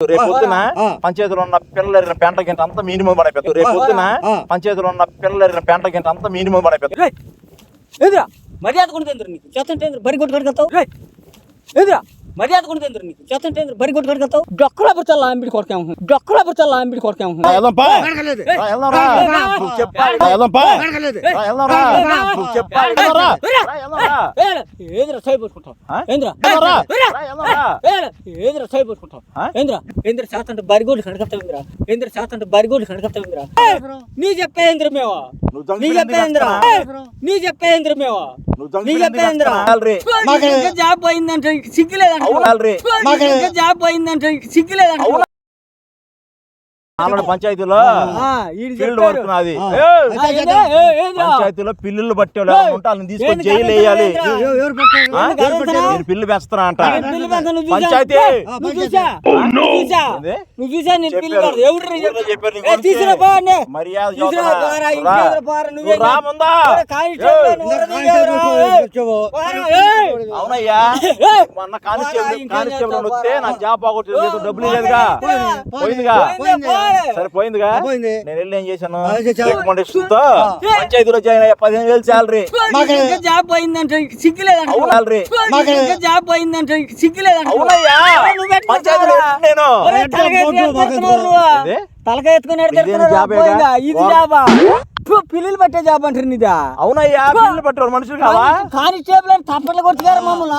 రేపు పొద్దున ఆ. పంచాయతీలో ఉన్న పిల్లల పెంట గింట అంతా మినిమం పడైపోతుంది. రేపు పొద్దున ఆ. పంచాయతీలో ఉన్న పిల్లల పెంట గింట అంతా మినిమం పడైపోతుంది. రేయ్, ఎదురా మర్యాద కొడుతుంది నీకు? చేతంటే బరి కొట్టు కడగలుగుతావు రేయ్, ఎదురా మర్యాద కొడుతుంది నీకు? చేతంటే బరి కొట్టు కడగలుగుతావు డొక్కల పుట్టాల ఆంబిడి కొడకేము డొక్కల పుట్టాల ఆంబిడి కొడకేము. ఏదిరా సై పట్టుకుంటావు? ఏంద్రా. ఏదిరా సై పట్టుకుంటావు? ఏంద్రా ఏంద్ర చేతంటే బరిగోడు కడగలుగుతావు ఏంద్ర చేతంటే బరిగోడు కడగలుగుతావు నీ చెప్పేంద్ర దొంగ నీ చెప్పేంద్ర. నీ చెప్పేంద్ర దొంగ నీ చెప్పేంద్ర జాబ్ పోయిందంటే సిగ్గులేదంట జాబ్ పోయిందంటే సిగ్గులేదంట పంచాయతీలో ఫీల్డ్. వర్క్ నాది? పంచాయతీలో పిల్లులు పట్టేవాళ్ళు ఎవరైనా ఉంటే వాళ్ళని తీసుకొని జైలు వేయాలి. పిల్లు పెంచుతున్నా అంట? పంచాయతీ. అవునయ్యా. మొన్న కానిస్టేబుల్ కానిస్టేబుల్ వస్తే జాబ్ పోగొట్టలేదు ఓ, డబ్బులు లేదుగా. పోయిందిగా. పోయిందా, పోరా. సరే పోయిందిగా. పోయింది. నేను వెళ్ళి ఏం చేశాను? ఆ, చేశావు. రికమెండేషన్తో ఆ. పంచాయతీలో జాయిన్ అయ్యా పదిహేను వేలు శాలరీ. నీకు ఇంకా జాబ్ పోయిందంటే సిగ్గులేదంట శాలరీ. నీకు ఇంకా జాబ్ పోయిందంటే సిగ్గులేదంట అవునయ్యా? పంచాయతీలో నేను. తలకాయ ఎత్తుకొని ఇదేం జాబా? పిల్లలు పట్టే జాబ్ అంటారు నీదా? అవునయ్యా పిల్లలు పట్టేవాళ్ళు మనుషులు కావా? కానిస్టేబుల్ అని తప్పట్లు కొట్టుకారు మమ్మల్ని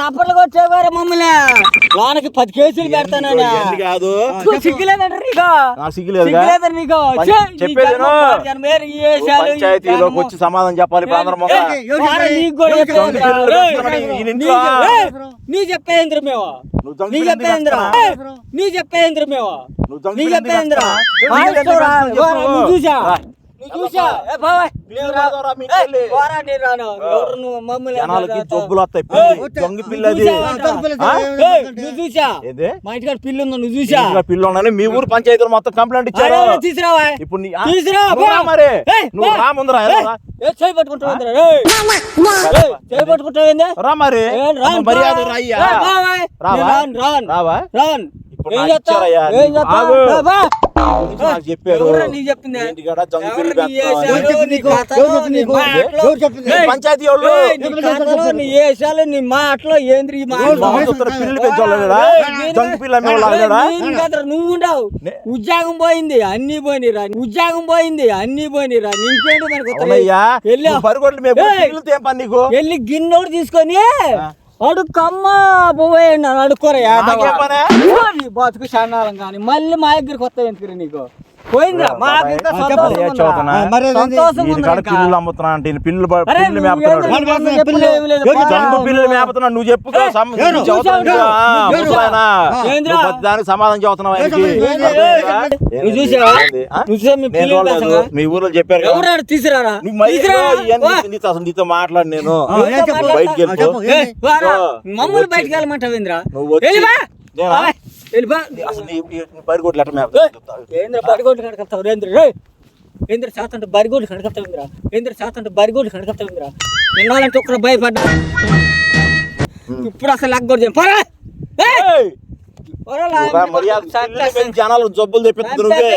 తప్పట్లు కొట్టేవారు మమ్మల్ని. లోనకి పది కేసులు పెడతానని ఇవన్నీ కాదు? సిగ్గులేదంటారు నీకు? సిగ్గులేదంటారు నీకు? చెప్పేది. వచ్చి సమాధానం చెప్పాలి నీ చెప్పేంద్ర దొంగ నీ చెప్పేంద్ర. నీ చెప్పేంద్ర దొంగ నీ చెప్పేంద్ర చూసా. జనాలకి జబ్బులు వస్తాయి. పిల్లి, దొంగ పిల్లది. పిల్ల నువ్వు చూసా? ఏది? మా ఇంటికాడ పిల్లి ఉందో నువ్వు చూసా? ఇంట్లో పిల్లలు ఉన్నాయని మీ ఊరు పంచాయతీలో మొత్తం కంప్లైంట్ ఇచ్చారు. అరే, తీసుకురావా? ఇప్పుడు. మరి. నువ్వు. రా ముందరా చేయి పట్టుకుంటావు? రా మరి. మర్యాద. రాయ్యా. రావా? రాను, రాను. రావా? రాను. ఇప్పుడు ఏం చేస్తావ్? నాకు చెప్పారు? నీ. వేషాలు, నీ? మాటలు? పంచాయతీ వాళ్ళు? నీ వేషాలు, నీ ఏంద్రి నువ్వు ఉండవు. ఉద్యోగం పోయింది అన్ని పోయినరా. ఉద్యోగం పోయింది అన్ని పోయినరా. నీకేంటి మనకు వెళ్ళి గిన్నెడు తీసుకొని అడుక్కమ్మ పోయేయండి అని అడుక్కోరా? నీ బతుకు చండాలం కానీ. మళ్ళీ మా దగ్గరికి వస్తాయి ఎందుకు నీకు? పోయిందిరా. చెప్పు. పిల్లలు అమ్ముతున్నా అంటే పిల్లలు పిల్లలు నువ్వు మేపుతున్నాడు. పిల్లలు- మేపుతున్నాడు. ప్రతి దానికి సమాధానం మీ ఊర్లో చెప్పారు తీసుకురా. నీతో మాట్లాడు నేను. చెప్పు? బయటికి ఆ, వెళ్ళిపో చెప్పు. ఏయ్, వారా. ఓ, మమ్మల్ని వచ్చి- బయటికి వెళ్ళమంటావు ఇంద్రా నువ్వు బరిగొడ్లు మేపుతావు? ఏంద్ర బరిగోడ్లు ఏంద్ర శాతంటే కడకత్తావు ఇంద్ర ఏంద్ర? శాతంటే బరిగోడ్లు కడకత్తావు ఇంద్ర నిన్నాలంటే భయపడ్డా ఇప్పుడు అసలు లగ్గొడు పోరా. జనాలు జబ్బులు బా.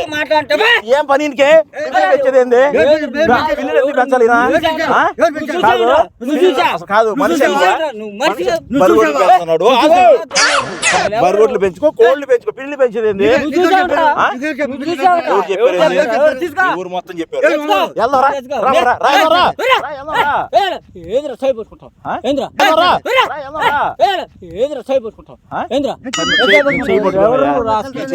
ఏం పని పెంచారు? కాదు బరిగొడ్లు పెంచుకో కోళ్ళు పెంచుకో పిల్లలు పెంచేది ఏంది నువ్వు చూసావురా? ఆ? ఇదే చెప్పు, నువ్వు ఇదే చూసావురా? చెప్పు. ఎవరు చెప్పారు ఎవరు ఏంది? చెప్పారు? తీసుకో. ఈ ఊరు మొత్తం చెప్పారు. ఏంద్ర? ఏంద్ర. ఏంద్ర? ఏంద్ర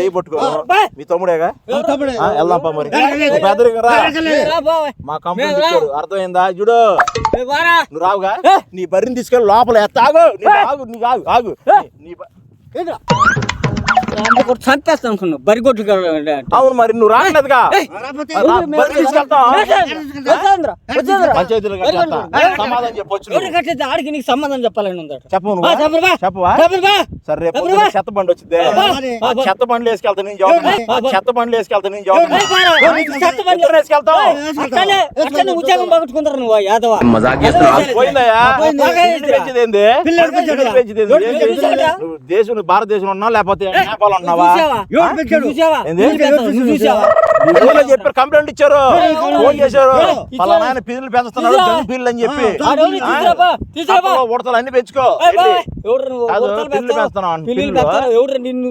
పట్టుకో. మీ తమ్ముడేగా ఆ, తమ్ముడే. ఆ, వెళ్దాం పా మరి వెళ్ళలేదు. పెద్దరిగా రా వెళ్ళలేదు. రా బాబాయ్. మా కంపెనీ. ఇచ్చారు అర్థమైందా చూడు. నువ్వు రావుగా. నీ బర్రెని తీసుకెళ్ళి లోపల ఎత్త ఆగు నీ ఆగు నీకు ఆగు ఆగు. నీ- కొట్టి చంపేస్తాను అనుకున్నావు బరిగొడ్లు అంటే అవును మరి నువ్వు రావట్లేదుగా ఏయ్! రాకపోతే రా, బరి తీసుకెళ్తాం. వచ్చేంద్రా, వచ్చేంద్రా. పంచాయతీలో బరి కట్టేస్తా. కొట్టు. సమాధానం చెప్పొచ్చు ఆడికి నీకు సంబంధం చెప్పాలని ఉందట. చెప్పవా. సరే. చెత్త బండి వచ్చింది. చెత్త బండ్లు వేసుకెళ్తా నేను జవాబు. చెత్త బండ్లు వేసుకెళ్తా నేను జవాబు. చెత్త బండి. ఇద్దరు వేసుకెళ్తాం ఏయ్, అట్లనే అట్లనే ఉద్యోగం పోగొట్టుకుంటారు నువ్వు యాదవ దేశం భారతదేశంలో ఉన్నావా లేకపోతే నేపాల్ ఉన్నావా చెప్పారు కంప్లైంట్ ఇచ్చారు? ఫోన్ చేశారు. పలానా ఆయన పిల్లలు పెంచుతున్నాడు? జంగు పిల్లలు అని చెప్పి. ఉడతలు అన్ని పెంచుకో. నిన్ను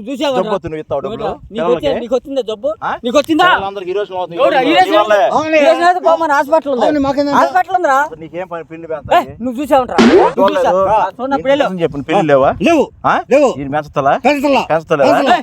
నువ్వు ఇస్తావు డబ్బులు. నీకు వచ్చే- పిల్లలకి? నీకు వచ్చిందా జబ్బు? ఆ? నీకు వచ్చిందా? పిల్లలందరికీ ఈ రోజు అవుతుంది. ఎవరు? ఈ ఈ రోజు వల్లే. అవును. ఈ రోజు అయితే పోమని హాస్పిటల్ ఉంది? అవును, మాకేందంట? హాస్పిటల్ ఉందిరా? నీకేం పని? పిల్లి ఏయ్, పెంచాలి నువ్వు చూసావుంట్రా నువ్వు చూడలేదు. చూసా. ఆ, చూడనప్పుడు వెళ్ళు. చెప్పిన పిల్లి లేవా? లేవు. ఆ? లేవు. ఇది పెంచుతలా.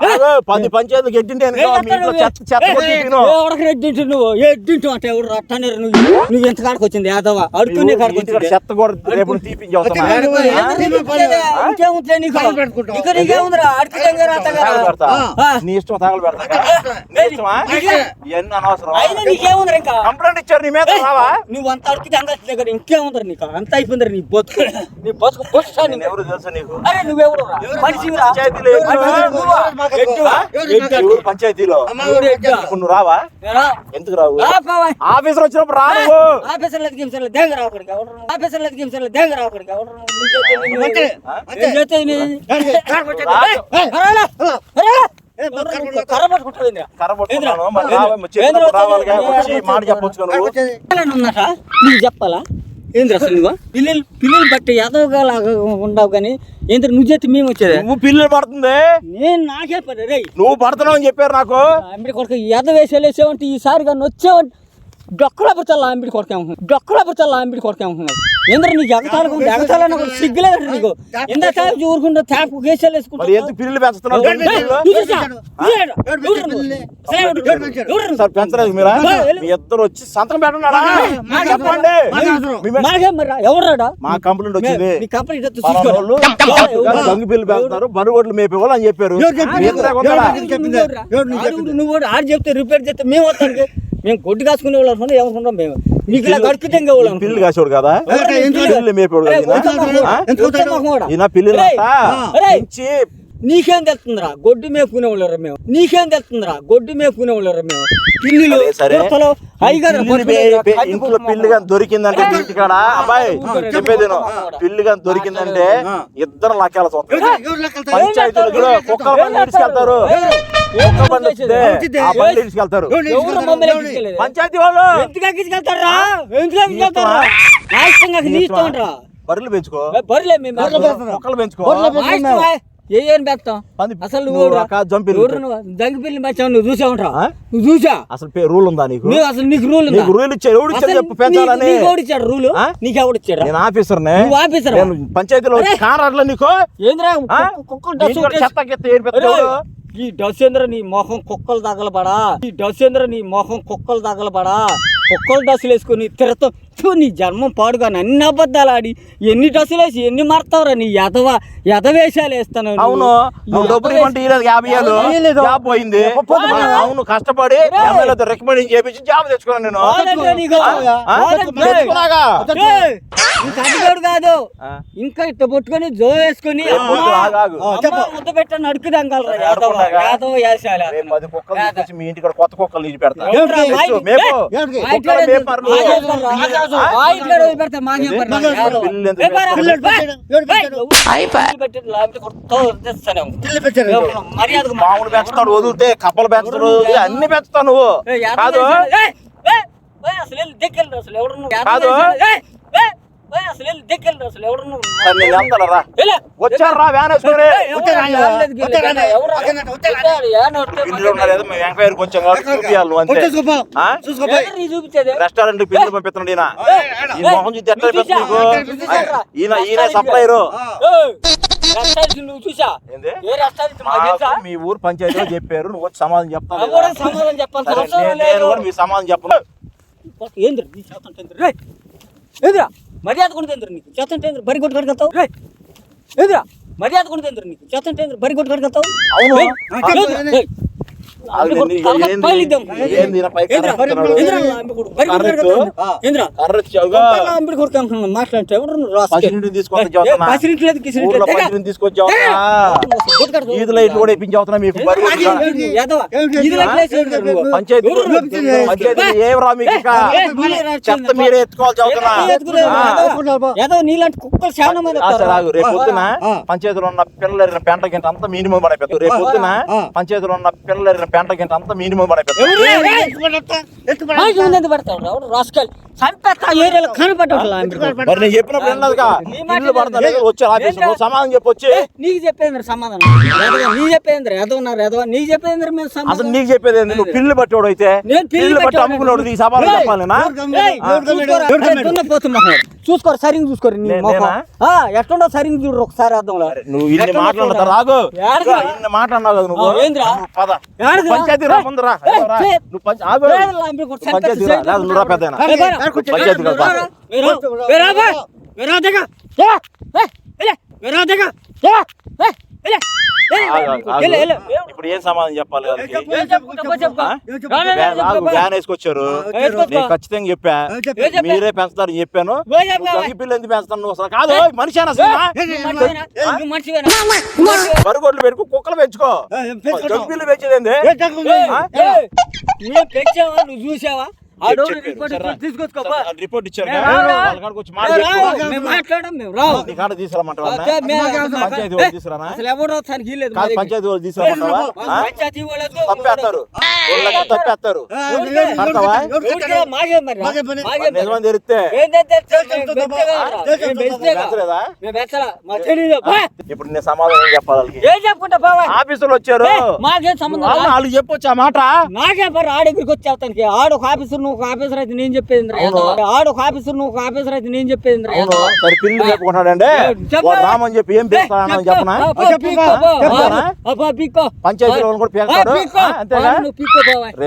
పది చేస్తావు? ప- ఆగు, పది పంచాయతీలు గెట్టింటే ఏం మీ ఇంట్లో చేస్తావు చెత్త చెత్త నువ్వు? కొట్టి ఏయ్, తిను. ఏ ఎవరికి రెడ్డింటు నువ్వు? ఎడ్డింటు అంటే ఎవరు అట్టనేరు నువ్వు? నువ్వు ఎంత కాడికి వచ్చింది యాదవ? అడుక్కునే నువ్వు కాడికి వచ్చింది. చెత్త కూడా రేపు తీపించి వస్తున్నా. వచ్చి కాడికి పోయి, ఆ? ఏంది నీ పని? ఇంకేముంది నీకు? కాలు పెట్టుకుంటావు. ఇక నీకేముందిరా? అడుకుతంగా రాతగా తగలు పెడతా. ఆ. నీ ఇష్టం తగలు పెడతా అనవసరం? అయినా నీకేముందిరా ఇంకా? కంప్లైంట్ ఇచ్చారు నీ మీద రావా? నువ్వు అంత అడిగితే అంత దగ్గర ఇంకేముందిరా నీకు? అంత అయిపోయిందిరా నీ బతుకు. నీ బతుకు నీకు? ఎవరు తెలుసా నీకు? అరే నువ్వెవరు మనిషివిరా పంచాయతీలో నువ్వు రావా? ఎందుకు రావు. ఆఫీసర్ వచ్చినప్పుడు రా నువ్వు ఆఫీసర్ లేదు గిఫీసర్ లేదు దేగ రావు అక్కడికి ఎవరు నువ్వు? ఆఫీసర్ లేదు గిఫీసర్ లేదు దేగ రావు అక్కడికి? రావా? చెప్పాలా ఏంద్ర అసలు నువ్వు? పిల్లలు పిల్లలు బట్టి ఎదవగా లాగా ఉండవు కానీ ఏంద్ర నువ్వు చేతి మేము వచ్చేది? నువ్వు పిల్లలు పడుతుంది? నేను నాకే పని రే నువ్వు పడుతున్నావు అని చెప్పారు నాకు. అంబడి కొడుకు ఎద వేసేలేసేవంటే ఈసారి కానీ వచ్చేవంటే డొక్కల పుచ్చల్లా అంబడి కొడుకేమనుకున్నావు డొక్కల పుచ్చల్లా అంబడి కొడుకేమనుకున్నావు ఏంద్ర నీకు ఎగతాలకు ఎగతాలని ఒక సిగ్గులేదు నీకు. ఎంత తాపి ఊరుకుంటా తాపు మరి కేసేలేసుకుంటా ఎందుకు పిల్లలు? సార్. పెంచలేదు మీరా. మీ ఇద్దరు వచ్చి సంతకం పెట్టండి మీ ఎవరాడా మా కంప్లైంట్ వచ్చింది. వాళ్ళు ఎవరు? గంగు పిల్లలు పెడతారు బరుగొడ్లు మేపేవాళ్ళు అని చెప్పారు? మీ? నువ్వు కూడా ఆడు చెప్తే రిపేర్ చేస్తే మేము వస్తానికి మేము గొడ్డు కాసుకునే వాళ్ళు అనుకుంటే ఎవరుకుంటాం మేము? నీకు ఇలా గడుపుతంగా వాళ్ళు పిల్లి కాసేవాడు కదా? పిల్లి? మేపేవాడు కదా పెంచి నీకేం తెలుస్తుందిరా? గొడ్డు మేపుకునే వాళ్ళరా మేము. నీకేం తెలుస్తుందిరా? గొడ్డు మేపుకునే వాళ్ళరా మేము. పిల్లులు సరే, ఇంట్లో. పిల్లి కానీ దొరికిందంటే మీ ఇంటికాడ అబ్బాయి చెప్పేది. పిల్లి కానీ దొరికిందంటే ఇద్దరు లెక్కల పంచాయతీలు కూడా కుక్కల తీసుకెళ్తారు. తీసుకెళ్తారు? పంచాయతీ వాళ్ళు! ఎందుకు బర్రెలు పెంచుకో. బర్రెలే పెంచుకో. ఏ. పెడతాం? అసలు నువ్వు నువ్వు నువ్వు? చూసావుంటరా ఆ? నువ్వు చూసా? అసలు పే- రూల్ ఉందా నీకు? నువ్వు అసలు నీకు రూల్ ఉందా? నీకు రూల్ ఇచ్చారు ఎవడు ఇచ్చారు అసలు చెప్పు పెంచాలని? నీకు ఎవడిచ్చాడు రూల్ నేను నువ్వు ఆఫీసరా? నేను పంచాయతీలో నీకు? ఏంద్రా? కుక్కలు చెత్త ఏం? ఈ డసేంద్ర నీ మొహం కుక్కలు తగలబడా? ఈ డసేంద్ర నీ మొహం కుక్కలు తగలబడా? కుక్కలు డస్సులు వేసుకుని తిరతం. ఫు, నీ జన్మం పాడుగా అన్ని అబద్ధాలు ఆడి ఎన్ని డస్సులు వేసి ఎన్ని మారుతావురా నీ ఎదవ ఎదవేషాలు వేస్తాను. అవును నువ్వు డబ్బులు ఎదవేష- ఇవ్వండి ఇవ్వలేదు యాభై ఏళ్ళు ఇవ్వలేదు. జాబ్ పోయింది? అవును కష్టపడి! ఎమ్మెల్యేతో రికమెండ్ చేపించి జాబ్ తెచ్చుకున్నాను నేను! ఇంకా అడిగాడు కాదు. ఇంకా ఇట్ట పట్టుకొని జో వేసుకొని ముద్ద పెట్టని తీసుకొచ్చి మీ ఇంటికాడ కొత్త కుక్కలు పెడతా. మామూలు పెంచుతాడు వదిలితే కప్పలు పెంచుతాడు అన్ని పెంచుతావు నువ్వు. కాదు. అసలు దిక్కెళ్ళి అసలు ఎవరు కాదు. వేషాలు. ఏయ్, ఏయ్, ఏయ్, అసలు దిక్కెళ్ళి అసలు ఎవరు. వచ్చారు వ్యాన్ వేసుకొని? ఎంక్వైరీకి వచ్చాం కాబట్టి చూపించేది? రెస్టారెంట్ పిల్లలు పంపిస్తున్నాడు ఈయన. ఈ మొహం ఎట్లా చూసా? చూసారా? ఈయన ఈయన సప్లైరు మీ ఊరు పంచాయతీలో చెప్పారు నువ్వు వచ్చి సమాధానం మీ సమాధానం చెప్పను. ఏంద్ర? మర్యాద కూడా ఏంద్ర నీకు? చేతంటే ఏంద్ర? బరి కొట్టు కడగలుగుతావు రే ఏంద్రా? మర్యాద కూడా ఏంద్ర నీకు? చేతంటే ఏంద్ర? బరి కొట్టు కడగలుగుతావు అవును. ఈదులో ఇట్లు కూడా మీకు? పంచాయతీ మీకు చెత్త మీరే నీలాంటి కుక్కలు చాలా మంది. రేపు పొద్దున పంచాయతీలో ఉన్న పిల్లలు పెంట గింట అంతా మినిమం పడైపోతుంది. రేపు పొద్దున పంచాయతీలో ఉన్న పిల్లలు పెంట గింట అంతా మినిమం పడైపోతుంది పడతావు? చంపేస్తా ఏరియాలో. మరి నేను చెప్పినప్పుడు వెళ్ళదుగా ఇల్లు పడతాను ఏంది? వచ్చి ఆఫీస్? సమాధానం చెప్పొచ్చి నీకు చెప్పేంద్ర సమాధానం? నీ చెప్పేంద్ర ఎదవన్నారు ఎదవ నీకు చెప్పేంద్ర మేము అసలు సమాధానం నీకు చెప్పేది ఏంది? నువ్వు పిల్లు పట్టేవాడు అయితే. నేను పిల్లి పిల్లు పట్టి. అమ్ముకున్నాడు ఈ ఏయ్, చెప్పాలి? చూసుకోరా, మొహం. చూసుకోరు నీ మొహం నేనా? ఆ, ఎట్లుండో సరిగ్గా చూడు ఒకసారి అర్థంలో నువ్వు ఇన్ని చూడరా. రాగు? ఇన్ని మాట్లాడినావు కదా నువ్వు ఆ, ఏందిరా? నువ్వు పద ఏడరా? పంచాయతీ రా ముందు రా ఏయ్, రా. ఏయ్, నువ్వు పంచ- ఆగు. ఏడరా, ఆమె కూడా చంపేస్తా, పంచాయతీ రా. లేదు, నువ్వు రా పెద్దయినా. ఏ, బరా. పంచాయతీ రా, రా, రా. వేరా, వేరా, బా. వేరా దగ్గ. ఏ, ఏ, ఏలే, వేరా దగ్గ. ఏ, ఏ, ఏలే, ఏలే, ఆగు, ఆగు, ఆగు. ఏలే, ఏలే. ఇప్పుడు ఏం సమాధానం చెప్పాలి వ్యాన్- వేసుకొచ్చారు వేసుకో. నేను ఖచ్చితంగా చెప్పా? మీరే పెంచుతారని చెప్పాను ఏం చెప్పావు? నువ్వు గంగి పిల్ల ఎందుకు పెంచుతాను నువ్వు అసలు కాదు మనిషి? బరిగొడ్లు పెట్టుకో కుక్కలు పెంచుకో గంగి పిల్ల పెంచేది ఏంది? ఆ? ఏయ్, నువ్వు పెంచావా నువ్వు చూసావా. రిపోర్ట్ ఇచ్చారు పంచాయతీ వాళ్ళు తప్పేస్తారు. తప్పేస్తారు. నిజమని తెలిస్తే. ఇప్పుడు నేను సమాధానం చెప్పాలి ఏం చెప్పుకుంటా బావా ఆఫీసులు వచ్చారు. మాకేం సంబంధం వాళ్ళు చెప్పొచ్చు ఆ మాట? నాకే ఆడ దగ్గరికి వచ్చి ఆడు ఒక ఆఫీసర్ నువ్వు ఒక ఆఫీసర్ అయితే నేను చెప్పేది. ఆడు ఒక ఆఫీసర్ నువ్వు ఒక ఆఫీసర్ అయితే నేను చెప్పేది రా. అవును. సరే పిల్లి చెప్పుకుంటాడంటే చెప్పు. వాడు రామని చెప్పి ఏం పిలుస్తానని చెప్పనా. పంచాయతీ కూడా. ఆ, అంతేగా